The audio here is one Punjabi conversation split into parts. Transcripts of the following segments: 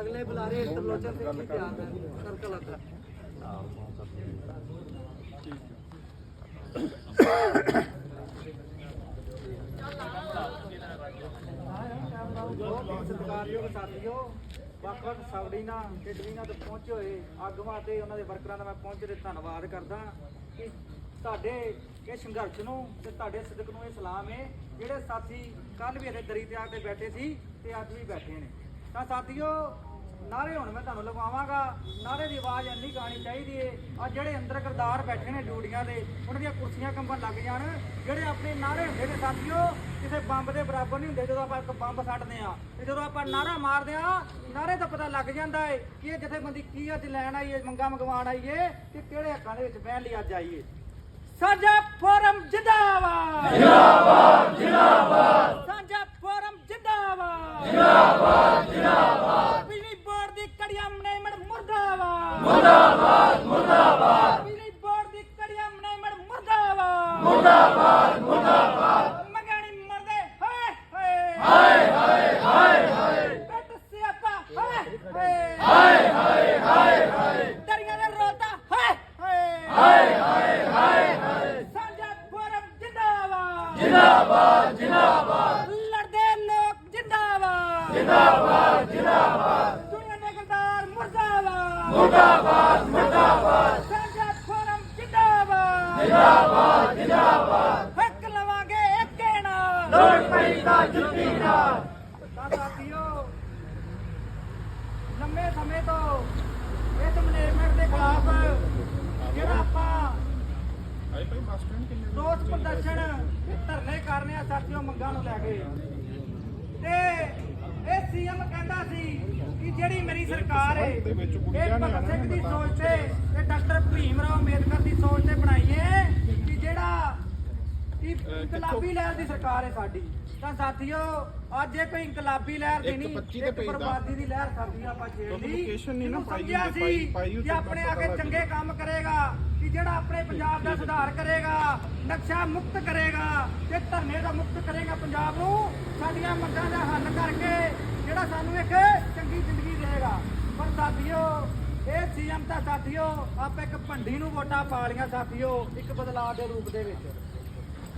ਅਗਲੇ ਬੁਲਾਰੇ ਤਰਲੋਚਨ ਸਿੰਘ ਜੀ ਧਿਆਨ ਦੇਣ ਸਰਕਲ ਅੰਦਰ ਸਤਿਕਾਰਯੋਗ ਸਾਥੀਓ ਵੱਖ ਵੱਖ ਸਾਵੜੀਆਂ ਟਿੱਡਵੀਆਂ ਪਹੁੰਚੇ ਹੋਏ ਆਗੂਆਂ ਤੇ ਉਹਨਾਂ ਦੇ ਵਰਕਰਾਂ ਦਾ ਮੈਂ ਪਹੁੰਚ ਕੇ ਧੰਨਵਾਦ ਕਰਦਾ ਕਿ ਤੁਹਾਡੇ ਇਹ ਸੰਘਰਸ਼ ਨੂੰ ਤੇ ਤੁਹਾਡੇ ਸਦਕ ਨੂੰ ਇਹ ਸਲਾਮ ਹੈ। ਜਿਹੜੇ ਸਾਥੀ ਕੱਲ ਵੀ ਇਹਦੇ ਦਰੀ ਤੇ ਆ ਕੇ ਬੈਠੇ ਸੀ ਤੇ ਅੱਜ ਵੀ ਬੈਠੇ ਨੇ। ਤਾਂ ਸਾਥੀਓ, ਨਾਰੇ ਹੁਣ ਮੈਂ ਤੁਹਾਨੂੰ ਲਗਾਵਾਂਗਾ ਨਾਰੇ ਦੀ ਆਵਾਜ਼ ਇੰਨੀ ਗਾਣੀ ਚਾਹੀਦੀ ਏ। ਆ ਜਿਹੜੇ ਅੰਦਰ ਕਰਦਾਰ ਬੈਠੇ ਨੇ ਡਿਊਟੀਆਂ ਦੇ, ਉਹਨਾਂ ਦੀਆਂ ਕੁਰਸੀਆਂ ਕੰਬਣ ਲੱਗ ਜਾਣ। ਜਿਹੜੇ ਆਪਣੇ ਨਾਰੇ ਹੁੰਦੇ ਨੇ ਸਾਥੀਓ, ਕਿਸੇ ਬੰਬ ਦੇ ਬਰਾਬਰ ਨਹੀਂ ਹੁੰਦੇ। ਜਦੋਂ ਆਪਾਂ ਇੱਕ ਬੰਬ ਛੱਡਦੇ ਆ ਤੇ ਜਦੋਂ ਆਪਾਂ ਨਾਰਾ ਮਾਰਦੇ ਆ ਨਾਰੇ ਦਾ ਪਤਾ ਲੱਗ ਜਾਂਦਾ ਏ ਕਿ ਇਹ ਜਥੇਬੰਦੀ ਕੀ ਅੱਜ ਲੈਣ ਆਈ ਏ, ਮੰਗਾ ਮੰਗਵਾਉਣ ਆਈ ਏ ਤੇ ਕਿਹੜੇ ਹੱਕਾਂ ਦੇ ਵਿੱਚ ਬਹਿਣ ਲਈ ਅੱਜ ਆਈ ਏ। ਸਾਂਝਾ ਫੋਰਮ ਜਿੰਦਾਬਾਦ! ਜਿੰਦਾਬਾਦ ਜਿੰਦਾਬਾਦ! ਜਿੰਦਾਬਾਦ ਜਿੰਦਾਬਾਦ। ਜਿੰਦਾਬਾਦ ਬਿਜਲੀ ਬੋਰਡ ਦੀ ਕੜੀਆਂ ਮਨੇਮੜ ਮੁਰਦਾਬਾਦ। ਮੁਰਦਾਬਾਦ ਮੁਰਦਾਬਾਦ। ਬਿਜਲੀ ਬੋਰਡ ਦੀ ਕੜੀਆਂ ਮਨੇਮੜ ਮੁਰਦਾਬਾਦ। ਮੁਰਦਾਬਾਦ ਮੁਰਦਾਬਾਦ। ਮਗਾਣੀ ਮਰਦੇ ਹਾਏ ਹਾਏ। ਹਾਏ ਹਾਏ ਹਾਏ ਬੇਟ ਸਿਆਪਾ ਹਾਏ ਹਾਏ। ਹਾਏ ਹਾਏ ਹਾਏ ਦਰੀਆਂ ਦੇ ਰੋਤਾ ਹਾਏ ਹਾਏ। ਸਾਂਝਾ ਫੋਰਮ ਜਿੰਦਾਬਾਦ। ਜਿੰਦਾਬਾਦ ਜਿੰਦਾਬਾਦ ਲੜਦੇ ਲੋਕ ਜਿੰਦਾਬਾਦ ਜਿੰਦਾਬਾਦ ਜਿੰਦਾਬਾਦ ਦੁਨੀਆ ਦੇ ਗਰਦਾਰ ਮੁਰਦਾਬਾਦ ਮੁਰਦਾਬਾਦ ਮੁਰਦਾਬਾਦ ਸਾਂਝਾ ਫੋਰਮ ਜਿੰਦਾਬਾਦ ਜਿੰਦਾਬਾਦ। ਹੱਕ ਲਵਾਂਗੇ ਏਕੇ ਨਾਲ। ਲੋੜ ਪਈ ਤਾਂ ਜੁੱਤੀ ਨਾਲ। ਸਾਥੀਓ ਲੰਮੇ ਸਮੇਂ ਤੋਂ ਇਸ ਮੈਨੇਜਮੈਂਟ ਦੇ ਖਿਲਾਫ ਜਿਹੜਾ ਆਪਾਂ ਰੋਸ ਪ੍ਰਦਰਸ਼ਨ ਧਰਨੇ ਕਰਨੇ ਆ ਸਾਥੀਓ ਮੰਗਾਂ ਨੂੰ ਲੈ ਕੇ। ਤੇ ਇਹ ਸੀਐਮ ਕਹਿੰਦਾ ਸੀ ਕਿ ਜਿਹੜੀ ਮੇਰੀ ਸਰਕਾਰ ਹੈ ਇਹ ਭਗਤ ਸਿੰਘ ਦੀ ਸੋਚ ਤੇ ਤੇ ਡਾਕਟਰ ਭੀਮ ਰਾਓ ਅੰਬੇਦਕਰ ਦੀ ਸੋਚ ਤੇ ਬਣਾਈ ਹੈ ਕਿ ਜਿਹੜਾ ਕਿ ਇਨਕਲਾਬੀ ਲਹਿਰ ਦੀ ਸਰਕਾਰ ਹੈ ਸਾਡੀ। ਤਾਂ ਸਾਥੀਓ ਅੱਜ ਇਹ ਕੋਈ ਇਨਕਲਾਬੀ ਲਹਿਰ ਦੀ ਨਹੀਂ ਇੱਕ। ਬਰਬਾਦੀ ਦੀ ਲਹਿਰ ਸਾਡੀ ਆਪਾਂ ਛੇੜ ਲਈ। ਸਮਝਿਆ ਸੀ ਕਿ ਆਪਣੇ ਪਤਾ ਚੰਗੇ ਕੰਮ ਕਰੇਗਾ ਕਿ ਜਿਹੜਾ ਆਪਣੇ ਪੰਜਾਬ ਦਾ ਸੁਧਾਰ ਕਰੇਗਾ ਨਕਸ਼ਾ ਮੁਕਤ ਕਰੇਗਾ ਤੇ ਧਰਨੇ ਦਾ ਮੁਕਤ ਕਰੇਗਾ ਪੰਜਾਬ ਨੂੰ ਮੰਗਾਂ ਦਾ ਹੱਲ ਕਰਕੇ ਜਿਹੜਾ ਸਾਨੂੰ ਇੱਕ ਚੰਗੀ ਜ਼ਿੰਦਗੀ ਦੇਗਾ ਪਰ ਸਾਥੀਓ, ਇਹ ਸੀਐਮ ਤਾਂ ਸਾਥੀਓ, ਆਪ ਇੱਕ ਭੰਡੀ ਨੂੰ ਵੋਟਾਂ ਪਾ ਲੀਆਂ ਸਾਥੀਓ, ਇੱਕ ਬਦਲਾਅ ਦੇ ਰੂਪ ਦੇ ਵਿੱਚ।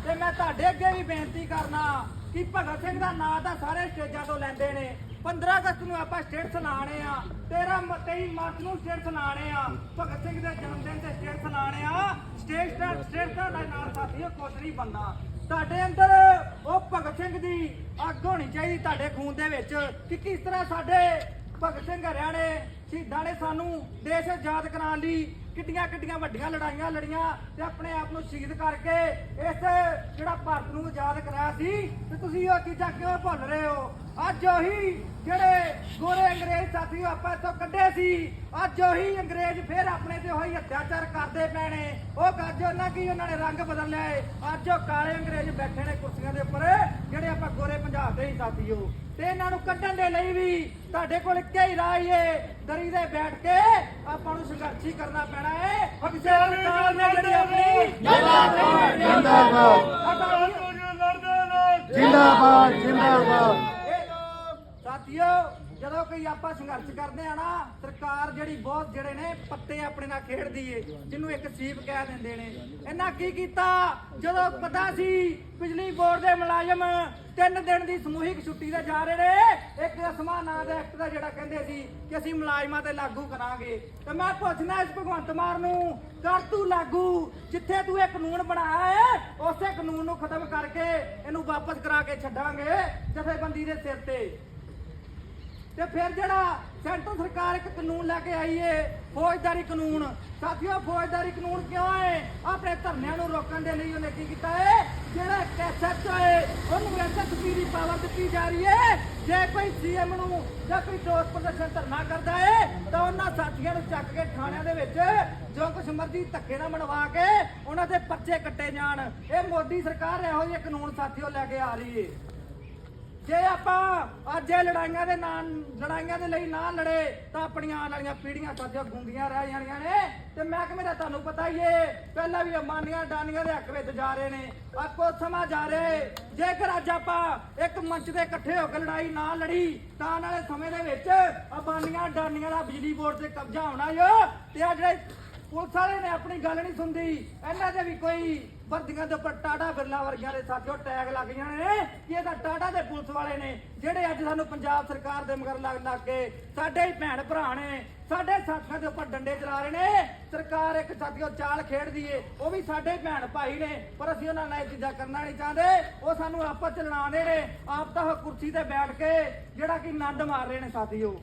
ਤੇ ਮੈਂ ਤੁਹਾਡੇ ਅੱਗੇ ਵੀ ਬੇਨਤੀ ਕਰਨਾ ਕਿ ਭਗਤ ਸਿੰਘ ਦਾ ਨਾਂ ਤਾਂ ਸਾਰੇ ਸਟੇਜਾਂ ਤੋਂ ਲੈਂਦੇ ਨੇ। 15 ਅਗਸਤ ਨੂੰ ਆਪਾਂ ਸਟੇਟ ਸੁਣਾਣੇ ਆ 13 ਮ- 23 ਮਾਰਚ ਨੂੰ ਸਟੇਟ ਸੁਣਾਣੇ ਆ, ਭਗਤ ਸਿੰਘ ਦੇ ਜਨਮ ਦਿਨ ਤੇ ਸਟੇਟ ਸੁਣਾਣੇ ਆ। ਸਟੇਟ ਦਾ ਸਟੇਟ ਦਾ ਨਾਲ ਸਾਥੀਓ, ਕੁਛ ਨਹੀਂ ਬੰਦਾ ਤੁਹਾਡੇ ਅੰਦਰ ਉਹ ਭਗਤ ਸਿੰਘ ਦੀ ਅੱਗ ਹੋਣੀ ਚਾਹੀਦੀ ਤੁਹਾਡੇ ਖੂਨ ਦੇ ਵਿੱਚ ਕਿ ਕਿਸ ਤਰ੍ਹਾਂ ਸਾਡੇ ਭਗਤ ਸਿੰਘ ਹਰਿਆਣੇ ਸ਼ਹੀਦਾਂ ਨੇ ਸਾਨੂੰ ਦੇਸ਼ ਆਜ਼ਾਦ ਕਰਾਉਣ ਲਈ ਕਿੱਡੀਆਂ ਕਿੱਡੀਆਂ ਵੱਡੀਆਂ ਲੜਾਈਆਂ ਲੜੀਆਂ ਤੇ ਆਪਣੇ ਆਪ ਨੂੰ ਸ਼ਹੀਦ ਕਰਕੇ ਇਸ ਜਿਹੜਾ ਭਾਰਤ ਨੂੰ ਆਜ਼ਾਦ ਕਰਾਇਆ ਸੀ ਤੇ ਤੁਸੀਂ ਉਹ ਚੀਜ਼ਾਂ ਕਿਉਂ ਭੁੱਲ ਰਹੇ ਹੋ। ਅੱਜ ਉਹੀ ਜਿਹੜੇ ਅੰਗਰੇਜ਼ ਸਾਥੀਓ ਆਪਾਂ ਇੱਥੋਂ ਕੱਢੇ ਸੀ। ਅੱਜ ਉਹੀ ਅੰਗਰੇਜ਼ ਫਿਰ ਆਪਣੇ ਤੇ ਉਹੀ ਅਤਿਆਚਾਰ ਕਰਦੇ ਪਏ ਨੇ ਉਹ ਗੱਜ ਉਹਨਾਂ ਕੀ ਉਹਨਾਂ ਨੇ ਰੰਗ ਬਦਲ ਲਿਆ ਏ। ਅੱਜ ਉਹ ਕਾਲੇ ਅੰਗਰੇਜ਼ ਬੈਠੇ ਨੇ ਕੁਰਸੀਆਂ ਦੇ ਉੱਪਰ ਜਿਹੜੇ ਆਪਾਂ ਗੋਰੇ ਪੰਜਾਬ ਦੇ ਹੀ ਸਾਥੀਓ। ਤੇ ਇਹਨਾਂ ਨੂੰ ਕੱਢਣ ਦੇ ਲਈ ਵੀ ਤੁਹਾਡੇ ਕੋਲ ਇੱਕੇ ਹੀ ਰਾਹ ਹੀ ਏ। ਦਰੀ ਦੇ ਬੈਠ ਕੇ ਆਪਾਂ ਨੂੰ ਸੰਘਰਸ਼ ਕਰਨਾ ਪੈਣਾ ਏ। ਹਕਸੇਰ ਸਰਕਾਰ ਨੇ ਜਿਹੜੀ ਆਪਣੀ ਜਿੰਦਾਬਾਦ ਜਿੰਦਾਬਾਦ। ਜਿੰਦਾਬਾਦ ਜਿੰਦਾਬਾਦ। ਸਾਥੀਓ ਜਦੋਂ ਕੋਈ ਆਪਾਂ ਸੰਘਰਸ਼ ਕਰਦੇ ਆ ਨਾ, ਸਰਕਾਰ ਜਿਹੜੀ ਬਹੁਤ ਜਿਹੜੇ ਨੇ ਪੱਤੇ ਆਪਣੇ ਨਾਲ ਖੇਡਦੀ ਏ, ਜਿਹਨੂੰ ਇੱਕ ਸੀਪ ਕਹਿ ਦਿੰਦੇ ਨੇ। ਇਹਨਾਂ ਕੀ ਕੀਤਾ? ਜਦੋਂ ਪਤਾ ਸੀ ਬਿਜਲੀ ਬੋਰਡ ਦੇ ਮੁਲਾਜ਼ਮ ਤਿੰਨ ਦਿਨ ਦੀ ਸਮੂਹਿਕ ਛੁੱਟੀ ਤੇ ਜਾ ਰਹੇ ਨੇ, ਇੱਕ ਅਸਮਾ ਨਾਂ ਦੇ ਐਕਟ ਦਾ ਜਿਹੜਾ ਕਹਿੰਦੇ ਸੀ ਕਿ ਅਸੀਂ ਮੁਲਾਜ਼ਮਾਂ ਤੇ ਲਾਗੂ ਕਰਾਂਗੇ। ਤੇ ਮੈਂ ਪੁੱਛਣਾ ਇਸ ਭਗਵੰਤ ਮਾਨ ਨੂੰ, ਕਰ ਤੂੰ ਲਾਗੂ, ਜਿੱਥੇ ਤੂੰ ਇਹ ਕਾਨੂੰਨ ਬਣਾਇਆ ਹੈ ਉਸੇ ਕਾਨੂੰਨ ਨੂੰ ਖਤਮ ਕਰਕੇ ਇਹਨੂੰ ਵਾਪਸ ਕਰਾ ਕੇ ਛੱਡਾਂਗੇ ਜਥੇਬੰਦੀ ਦੇ ਸਿਰ ਤੇ। ਤੇ ਫਿਰ ਜਿਹੜਾ ਸੈਂਟਰ ਸਰਕਾਰ ਇੱਕ ਕਾਨੂੰਨ ਲੈ ਕੇ ਆਈ ਏ, ਫੌਜਦਾਰੀ ਕਾਨੂੰਨ। ਸਾਥੀਓ, ਫੌਜਦਾਰੀ ਕਾਨੂੰਨ ਕਿਉਂ ਹੈ ਆਪਣੇ ਧਰਨਿਆਂ ਨੂੰ ਰੋਕਣ ਦੇ ਲਈ ਉਹਨੇ ਕੀ ਕੀਤਾ ਏ? ਜਿਹੜਾ ਕੈਸੈਟ ਏ, ਉਹਨੂੰ ਐਸਐਸਪੀ ਦੀ ਪਾਵਰ ਦਿੱਤੀ ਜਾ ਰਹੀ ਏ। ਜੇ ਕੋਈ ਸੀਐਮ ਨੂੰ ਜਾਂ ਕੋਈ ਦੋਸਤ ਪ੍ਰਦਰਸ਼ਨ ਧਰਨਾ ਕਰਦਾ ਏ, ਤਾਂ ਉਹਨਾਂ ਸਾਥੀਆਂ ਨੂੰ ਚੱਕ ਕੇ ਥਾਣਿਆਂ ਦੇ ਵਿੱਚ ਜੋ ਕੁਛ ਮਰਜ਼ੀ ਧੱਕੇ ਨਾਲ ਮਨਵਾ ਕੇ ਉਹਨਾਂ ਦੇ ਪਰਚੇ ਕੱਟੇ ਜਾਣ। ਇਹ ਮੋਦੀ ਸਰਕਾਰ ਇਹੋ ਜਿਹੇ ਕਾਨੂੰਨ ਸਾਥੀਓ ਲੈ ਕੇ ਆ ਰਹੀ ਏ। ਜੇ ਆਪਾਂ ਅੱਜ ਇਹ ਲੜਾਈਆਂ ਦੇ ਨਾਂ ਲੜਾਈਆਂ ਦੇ ਲਈ ਨਾ ਲੜੇ, ਤਾਂ ਆਪਣੀਆਂ ਆਉਣ ਵਾਲੀਆਂ ਪੀੜ੍ਹੀਆਂ ਸਾਡੀਆਂ ਗੁੰਗੀਆਂ ਰਹਿ ਜਾਣੀਆਂ ਨੇ। ਤੇ ਮਹਿਕਮੇ ਦਾ ਤੁਹਾਨੂੰ ਪਤਾ ਹੀ ਏ, ਪਹਿਲਾਂ ਵੀ ਅਮਾਨੀਆਂ ਡਾਨੀਆਂ ਦੇ ਹੱਕ ਵਿੱਚ ਜਾ ਰਹੇ ਨੇ। ਆਪੋ ਸਮਾਂ ਜਾ ਰਿਹਾ ਏ। ਜੇਕਰ ਅੱਜ ਆਪਾਂ ਇੱਕ ਮੰਚ ਤੇ ਇਕੱਠੇ ਹੋ ਕੇ ਲੜਾਈ ਨਾ ਲੜੀ, ਤਾਂ ਆਉਣ ਵਾਲੇ ਸਮੇਂ ਦੇ ਵਿੱਚ ਅਮਾਨੀਆਂ ਡਾਨੀਆਂ ਦਾ ਬਿਜਲੀ ਬੋਰਡ ਤੇ ਕਬਜ਼ਾ ਹੋਣਾ ਏ ਤੇ ਆ ਜਿਹੜੇ ਪੁਲਿਸ ਵਾਲੇ ਨੇ ਆਪਣੀ ਗੱਲ ਨਹੀਂ ਸੁਣਦੀ। ਇਹਨਾਂ ਦੇ ਵੀ ਕੋਈ ਵਰਦੀਆਂ ਦੇ ਉੱਪਰ ਟਾਟਾ ਬਿਰਲਾ ਵਰਗਿਆਂ ਦੇ ਸਾਥੀਓ ਟੈਗ ਲੱਗ ਜਾਣੇ ਨੇ। ਕਿ ਇਹ ਤਾਂ ਟਾਟਾ ਦੇ ਪੁਲਿਸ ਵਾਲੇ ਨੇ, ਜਿਹੜੇ ਅੱਜ ਸਾਨੂੰ ਪੰਜਾਬ ਸਰਕਾਰ ਦੇ ਮਗਰ ਲੱਗ ਲੱਗ ਕੇ ਸਾਡੇ ਹੀ ਭੈਣ ਭਰਾ ਨੇ, ਸਾਡੇ ਸਾਥੀਆਂ ਦੇ ਉੱਪਰ ਡੰਡੇ ਚਲਾ ਰਹੇ ਨੇ। ਸਰਕਾਰ ਇੱਕ ਸਾਥੀਓ ਚਾਲ ਖੇਡਦੀ ਏ, ਉਹ ਵੀ ਸਾਡੇ ਭੈਣ ਭਾਈ ਨੇ, ਪਰ ਅਸੀਂ ਉਹਨਾਂ ਨਾਲ ਇਹ ਚੀਜ਼ਾਂ ਕਰਨਾ ਨਹੀਂ ਚਾਹੁੰਦੇ। ਉਹ ਸਾਨੂੰ ਆਪਸ ਚ ਲੜਾਉਂਦੇ ਨੇ, ਆਪ ਤਾਂ ਕੁਰਸੀ ਤੇ ਬੈਠ ਕੇ ਜਿਹੜਾ ਕਿ ਨੰਦ ਮਾਰ ਰਹੇ ਨੇ ਸਾਥੀਓ।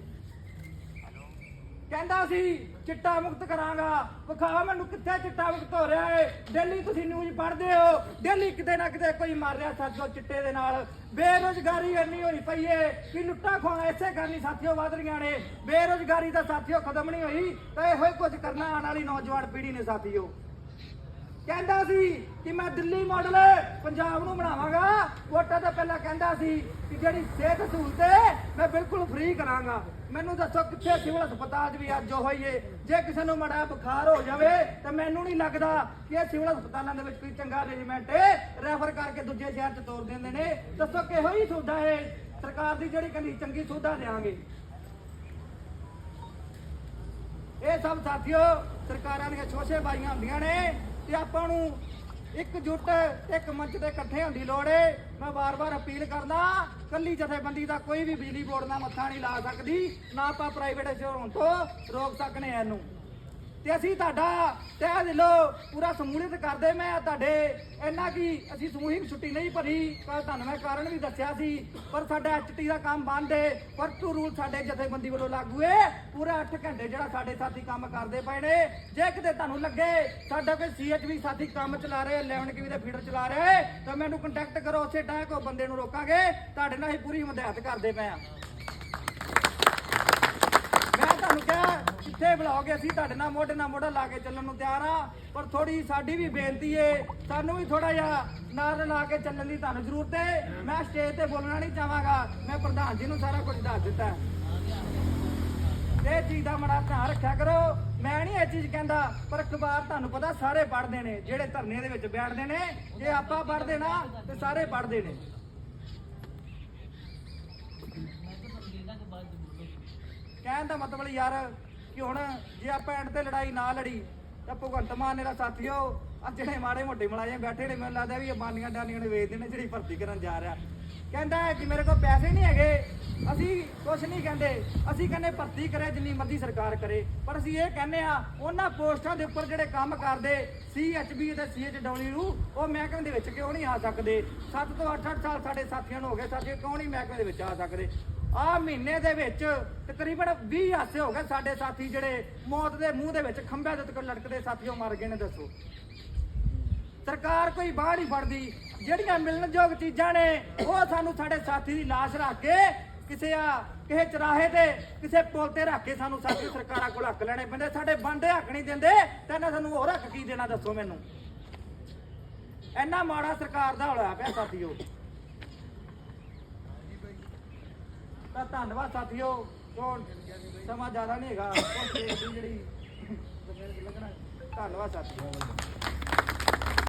ਕਹਿੰਦਾ ਸੀ, ਚਿੱਟਾ ਮੁਕਤ ਕਰਾਂਗਾ। ਵਿਖਾ ਮੈਨੂੰ ਕਿੱਥੇ ਚਿੱਟਾ ਮੁਕਤ ਹੋ ਰਿਹਾ ਏ। ਡੇਲੀ ਤੁਸੀਂ ਨਿਊਜ਼ ਪੜ੍ਹਦੇ ਹੋ। ਡੇਲੀ ਕਿਤੇ ਨਾ ਕਿਤੇ ਕੋਈ ਮਰ ਰਿਹਾ ਸਾਥੀਓ ਚਿੱਟੇ ਦੇ ਨਾਲ। ਬੇਰੋਜ਼ਗਾਰੀ ਇੰਨੀ ਹੋਈ ਪਈ ਏ ਕਿ ਲੁੱਟਾਂ ਖੋਹਾਂ ਐਸੇ ਕਰਨੀ ਸਾਥੀਓ ਵਧ ਰਹੀਆਂ ਨੇ। ਬੇਰੋਜ਼ਗਾਰੀ ਤਾਂ ਸਾਥੀਓ ਖਤਮ ਨਹੀਂ ਹੋਈ, ਤਾਂ ਇਹੋ ਹੀ ਕੁਝ ਕਰਨਾ ਆਉਣ ਵਾਲੀ ਨੌਜਵਾਨ ਪੀੜ੍ਹੀ ਨੇ ਸਾਥੀਓ। ਕਹਿੰਦਾ ਸੀ ਕਿ ਮੈਂ ਦਿੱਲੀ ਮਾਡਲ ਪੰਜਾਬ ਨੂੰ ਬਣਾਵਾਂਗਾ। ਵੋਟਾਂ ਤੋਂ ਪਹਿਲਾਂ ਕਹਿੰਦਾ ਸੀ ਕਿ ਜਿਹੜੀ ਸਿਹਤ ਸਹੂਲਤ ਹੈ, ਮੈਂ ਬਿਲਕੁਲ ਫ੍ਰੀ ਕਰਾਂਗਾ। ਮੈਨੂੰ ਦੱਸੋ ਕਿੱਥੇ ਸਿਵਲ ਹਸਪਤਾਲ 'ਚ ਵੀ ਅੱਜ ਉਹ ਏ ਜੇ ਕਿਸੇ ਨੂੰ ਮੜਾ ਬੁਖਾਰ ਹੋ ਜਾਵੇ, ਤਾਂ ਮੈਨੂੰ ਨਹੀਂ ਲੱਗਦਾ ਕਿ ਇਹ ਸਿਵਲ ਹਸਪਤਾਲਾਂ ਦੇ ਵਿੱਚ ਕੋਈ ਚੰਗਾ ਅਰੇਂਜਮੈਂਟ ਰੈਫਰ ਕਰਕੇ ਦੂਜੇ ਸ਼ਹਿਰ 'ਚ ਤੋਰ ਦਿੰਦੇ ਨੇ। ਦੱਸੋ ਕਿਹੋ ਹੀ ਸੁਵਿਧਾ ਹੈ? ਸਰਕਾਰ ਦੀ ਜਿਹੜੀ ਕਹਿੰਦੀ ਚੰਗੀ ਸੁਵਿਧਾ ਦੇਵਾਂਗੇ ਇਹ ਸਭ ਸਾਥੀਓ, ਸਰਕਾਰਾਂ ਦੀਆਂ ਛੋਛੇ ਬਾਈਆਂ ਹੁੰਦੀਆਂ ਨੇ। ਤੇ ਆਪਾਂ ਨੂੰ ਇੱਕ ਜੁੱਟ ਇਕਜੁੱਟ ਇੱਕ ਮੰਚ ਤੇ ਇਕੱਠੇ ਹੁੰਦੀ ਲੋੜ ਏ। ਮੈਂ ਵਾਰ-ਵਾਰ ਅਪੀਲ ਕਰਦਾ, ਕੱਲੀ ਜਥੇਬੰਦੀ ਦਾ ਕੋਈ ਵੀ ਬਿਜਲੀ ਬੋਰਡ ਨਾਲ ਮੱਥਾ ਨਹੀਂ ਲਾ ਸਕਦੀ, ਨਾ ਆਪਾਂ ਪ੍ਰਾਈਵੇਟ ਹੋਣ ਤੋਂ ਰੋਕ ਸਕਨੇ ਆ ਇਹਨੂੰ। ਤੇ ਅਸੀਂ ਤੁਹਾਡਾ ਤਹਿ ਦਿਲੋਂ ਪੂਰਾ ਸਮੂਲਿਤ ਕਰਦੇ। ਮੈਂ ਤੁਹਾਡੇ ਇੰਨਾ ਕੀ ਅਸੀਂ ਸਮੂਹਿਕ ਛੁੱਟੀ ਨਹੀਂ ਭਰੀ, ਪਰ ਤੁਹਾਨੂੰ ਮੈਂ ਕਾਰਨ ਵੀ ਦੱਸਿਆ ਸੀ। ਪਰ ਸਾਡਾ ਐਚਟੀ ਦਾ ਕੰਮ ਬੰਦ ਏ, ਪਰ ਟੂ ਰੂਲ ਸਾਡੇ ਜਥੇਬੰਦੀ ਵੱਲੋਂ ਲਾਗੂ ਏ। ਪੂਰਾ 8 ਘੰਟੇ ਜਿਹੜਾ ਸਾਡੇ ਸਾਥੀ ਕੰਮ ਕਰਦੇ ਪਏ ਨੇ, ਜੇ ਕਿਤੇ ਤੁਹਾਨੂੰ ਲੱਗੇ ਸਾਡਾ ਕੋਈ ਸੀਐਚਵੀ ਸਾਥੀ ਕੰਮ ਚਲਾ ਰਹੇ 11 ਕੇਵੀ ਦੇ ਫੀਡਰ ਚਲਾ ਰਹੇ, ਤਾਂ ਮੈਨੂੰ ਕੰਟੈਕਟ ਕਰੋ ਉਸੇ ਟਾਈਮ ਕੋ ਬੰਦੇ ਨੂੰ ਰੋਕਾਂਗੇ। ਤੁਹਾਡੇ ਨਾਲ ਹੀ ਪੂਰੀ ਮਦਦ ਕਰਦੇ ਪਏ ਆ ਮੈਂ ਤੁਹਾਨੂੰ ਕਿਹਾ ਕਿੱਥੇ ਬੁਲਾਓਗੇ ਅਸੀਂ, ਤੁਹਾਡੇ ਨਾਲ ਮੋਢੇ ਨਾਲ ਮੋਢਾ ਲਾ ਕੇ ਚੱਲਣ ਨੂੰ ਤਿਆਰ ਆ। ਪਰ ਥੋੜੀ ਸਾਡੀ ਵੀ ਬੇਨਤੀ ਏ, ਸਾਨੂੰ ਵੀ ਥੋੜਾ ਜਿਹਾ ਨਾਲ ਲਾ ਕੇ ਚੱਲਣ ਦੀ ਤੁਹਾਨੂੰ ਜ਼ਰੂਰਤ ਏ। ਮੈਂ ਸਟੇਜ ਤੇ ਬੋਲਣਾ ਨਹੀਂ ਚਾਹਾਂਗਾ, ਮੈਂ ਪ੍ਰਧਾਨ ਜੀ ਨੂੰ ਸਾਰਾ ਕੁਝ ਦੱਸ ਦਿੱਤਾ। ਇਹ ਚੀਜ਼ ਦਾ ਮੜਾ ਧਿਆਨ ਰੱਖਿਆ ਕਰੋ। ਮੈਂ ਨਹੀਂ ਇਹ ਚੀਜ਼ ਕਹਿੰਦਾ, ਪਰ ਅਖਬਾਰ ਤੁਹਾਨੂੰ ਪਤਾ ਸਾਰੇ ਪੜ੍ਹਦੇ ਨੇ, ਜਿਹੜੇ ਧਰਨੇ ਦੇ ਵਿੱਚ ਬੈਠਦੇ ਨੇ ਜੇ ਆਪਾਂ ਪੜ੍ਹਦੇ ਨਾ ਤੇ ਸਾਰੇ ਪੜ੍ਹਦੇ ਨੇ। ਕਹਿਣ ਦਾ ਮਤਲਬ ਯਾਰ ਕਿ ਹੁਣ ਜੇ ਆਪਾਂ ਐਂਡ ਤੇ ਲੜਾਈ ਨਾ ਲੜੀ, ਤਾਂ ਭਗਵੰਤ ਮਾਨ ਨੇ ਦਾ ਸਾਥੀਓ ਆ ਜਿਹੜੇ ਮਾੜੇ ਮੋਟੇ ਮੁਲਾਜ਼ਮ ਬੈਠੇ ਨੇ, ਮੈਨੂੰ ਲੱਗਦਾ ਵੀ ਇਹ ਬਾਨੀਆਂ ਡਾਨੀਆਂ ਨੇ ਵੇਚਦੇ ਨੇ ਜਿਹੜੀ ਭਰਤੀ ਕਰਨ ਜਾ ਰਿਹਾ। ਕਹਿੰਦਾ ਕਿ ਮੇਰੇ ਕੋਲ ਪੈਸੇ ਨਹੀਂ ਹੈਗੇ, ਅਸੀਂ ਕੁਝ ਨਹੀਂ ਕਹਿੰਦੇ, ਅਸੀਂ ਕਹਿੰਦੇ ਭਰਤੀ ਕਰੇ ਜਿੰਨੀ ਮਰਜ਼ੀ ਸਰਕਾਰ ਕਰੇ, ਪਰ ਅਸੀਂ ਇਹ ਕਹਿੰਦੇ ਆ ਉਹਨਾਂ ਪੋਸਟਾਂ ਦੇ ਉੱਪਰ ਜਿਹੜੇ ਕੰਮ ਕਰਦੇ ਸੀਐਚਬੀ ਤੇ ਸੀਐਚਡਬਲਯੂ ਉਹ ਮਹਿਕਮੇ ਦੇ ਵਿੱਚ ਕਿਉਂ ਨਹੀਂ ਆ ਸਕਦੇ? 7 ਤੋਂ 8-8 ਸਾਲ ਸਾਡੇ ਸਾਥੀਆਂ ਨੂੰ ਹੋ ਗਏ ਸਾਥੀ ਕਿਉਂ ਨਹੀਂ ਮਹਿਕਮੇ ਦੇ ਵਿੱਚ ਆ ਸਕਦੇ? ਆ ਮਹੀਨੇ ਦੇ ਵਿੱਚ ਤਕਰੀਬਨ 20 ਹਾਸੇ ਹੋ ਗਏ ਸਾਡੇ ਸਾਥੀ ਜਿਹੜੇ ਮੌਤ ਦੇ ਮੂੰਹ ਦੇ ਵਿੱਚ ਖੰਭਿਆਂ ਦੇ ਉੱਤੇ ਲਟਕਦੇ ਸਾਥੀਓ ਮਰ ਗਏ ਨੇ, ਦੱਸੋ। ਸਰਕਾਰ ਕੋਈ ਬਾਹਰ ਨਹੀਂ ਫੜਦੀ। ਜਿਹੜੀਆਂ ਮਿਲਣਯੋਗ ਚੀਜ਼ਾਂ ਨੇ, ਉਹ ਸਾਨੂੰ ਸਾਡੇ ਸਾਥੀ ਦੀ ਲਾਸ਼ ਰੱਖ ਕੇ ਕਿਸੇ ਆ, ਕਿਸੇ ਚਰਾਹੇ ਤੇ, ਕਿਸੇ ਪੁਲ ਤੇ ਰੱਖ ਕੇ ਸਾਨੂੰ ਸਾਥੀ ਸਰਕਾਰਾਂ ਕੋਲ ਹੱਕ ਲੈਣੇ ਪੈਂਦੇ। ਸਾਡੇ ਬੰਦੇ ਹੱਕ ਨਹੀਂ ਦਿੰਦੇ, ਤਾਂ ਇਹਨਾਂ ਸਾਨੂੰ ਹੋਰ ਹੱਕ ਕੀ ਦੇਣਾ, ਦੱਸੋ ਮੈਨੂੰ। ਇੰਨਾ ਮਾੜਾ ਸਰਕਾਰ ਦਾ ਹੋਇਆ ਪਿਆ ਸਾਥੀਓ। ਤਾਂ ਧੰਨਵਾਦ ਸਾਥੀਓ ਜੋ ਸਮਾਂ ਜ਼ਿਆਦਾ ਨਹੀਂ ਹੈਗਾ। ਉਹ ਸਟੇਜ ਦੀ ਜਿਹੜੀ ਲੱਗਣਾ ਧੰਨਵਾਦ ਸਾਥੀਓ।